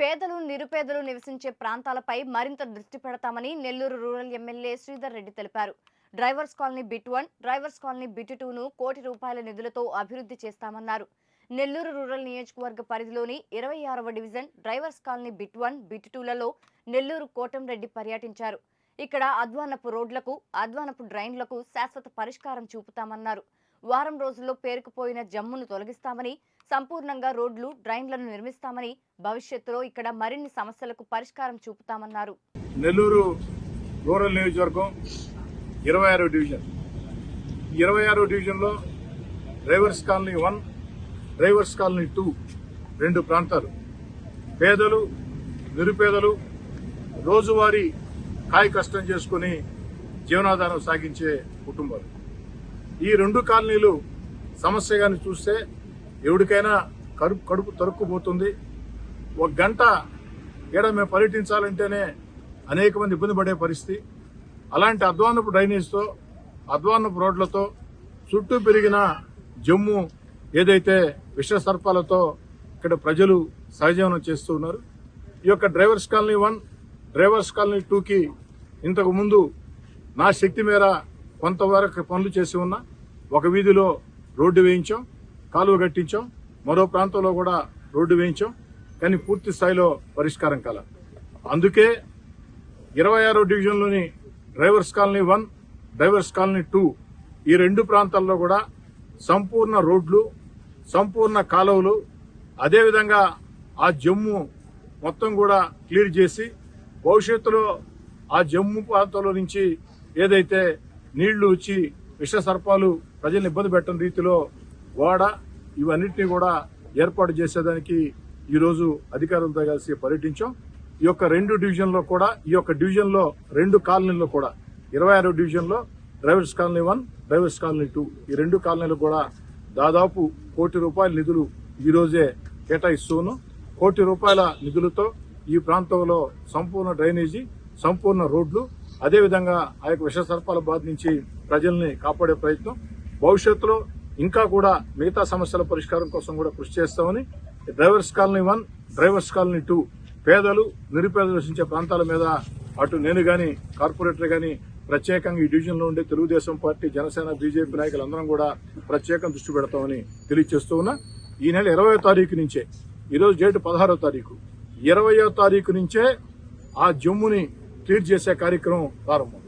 పేదలు నిరుపేదలు నివసించే ప్రాంతాలపై మరింత దృష్టి పెడతామని నెల్లూరు రూరల్ ఎమ్మెల్యే శ్రీధర్ రెడ్డి తెలిపారు. Drivers colony bit one drivers colony bit టూను కోటి రూపాయల నిధులతో అభివృద్ధి చేస్తామన్నారు. నెల్లూరు రూరల్ నియోజకవర్గ పరిధిలోని ఇరవై ఆరవ division drivers colony bit one bit టూలలో Nellore Kotamreddy పర్యటించారు. ఇక్కడ అద్వానపు రోడ్లకు అధ్వానపు డ్రైన్లకు శాశ్వత పరిష్కారం చూపుతామన్నారు. వారం రోజుల్లో పేరుకుపోయిన జమ్మును తొలగిస్తామని సంపూర్ణంగా రోడ్లు డ్రైన్లను నిర్మిస్తామని భవిష్యత్తులో ఇక్కడ మరిన్ని సమస్యలకు పరిష్కారం చూపుతామన్నారు. నెల్లూరు రూరల్ నియోజకవర్గం ఇరవై ఆరో డివిజన్. ఇరవై ఆరో డివిజన్లో drivers colony one drivers colony two రెండు ప్రాంతాలు. పేదలు నిరుపేదలు రోజువారీ కాయ కష్టం చేసుకుని జీవనాధారం సాగించే కుటుంబాలు. ఈ రెండు కాలనీలు సమస్యగాని చూస్తే ఎవరికైనా కడుపు కడుపు తరుక్కుపోతుంది. ఒక గంట ఈడ మేము పర్యటించాలంటేనే అనేక మంది ఇబ్బంది పడే పరిస్థితి. అలాంటి అద్వానపు డ్రైనేజ్తో అద్వానపు రోడ్లతో చుట్టూ పెరిగిన జమ్ము ఏదైతే విష సర్పాలతో ఇక్కడ ప్రజలు సహజీవనం చేస్తూ ఉన్నారు. ఈ యొక్క drivers colony one drivers colony టూకి ఇంతకు ముందు నా శక్తి మేర కొంతవరకు పనులు చేసి ఉన్నా ఒక వీధిలో రోడ్డు వేయించాం కాలువ కట్టించాం మరో ప్రాంతంలో కూడా రోడ్డు వేయించాం కానీ పూర్తి స్థాయిలో పరిష్కారం కల. అందుకే ఇరవై ఆరో డివిజన్లోని drivers colony one drivers colony two ఈ రెండు ప్రాంతాల్లో కూడా సంపూర్ణ రోడ్లు సంపూర్ణ కాలువలు అదేవిధంగా ఆ జమ్ము మొత్తం కూడా క్లియర్ చేసి భవిష్యత్తులో ఆ జమ్ము ప్రాంతంలో నుంచి ఏదైతే నీళ్ళు వచ్చి విష సర్పాలు ప్రజల్ని ఇబ్బంది పెట్టని రీతిలో ఓడ ఇవన్నిటిని కూడా ఏర్పాటు చేసేదానికి ఈరోజు అధికారులతో కలిసి పర్యటించాం. ఈ యొక్క రెండు డివిజన్లో కూడా ఈ యొక్క డివిజన్లో రెండు కాలనీల్లో కూడా ఇరవై ఆరో డివిజన్లో drivers colony one drivers colony two ఈ రెండు కాలనీలు కూడా దాదాపు కోటి రూపాయల నిధులు ఈ రోజే కేటాయిస్తూను కోటి రూపాయల నిధులతో ఈ ప్రాంతంలో సంపూర్ణ డ్రైనేజీ సంపూర్ణ రోడ్లు అదేవిధంగా ఆ యొక్క విష సర్పాల బాధ నుంచి ప్రజల్ని కాపాడే ప్రయత్నం. భవిష్యత్తులో ఇంకా కూడా మిగతా సమస్యల పరిష్కారం కోసం కూడా కృషి చేస్తామని drivers colony one drivers colony two పేదలు నిరుపేదలు నివసించే ప్రాంతాల మీద అటు నేను కానీ కార్పొరేటర్ కానీ ప్రత్యేకంగా ఈ డివిజన్లో ఉండే తెలుగుదేశం పార్టీ జనసేన బీజేపీ నాయకులందరం కూడా ప్రత్యేకం దృష్టి పెడతామని తెలియజేస్తూ ఉన్నా. ఈ నెల ఇరవై తారీఖు నుంచే ఈరోజు డేట్ పదహారో తారీఖు ఇరవయో తారీఖు నుంచే ఆ జమ్ముని క్లియర్ చేసే కార్యక్రమం ప్రారంభం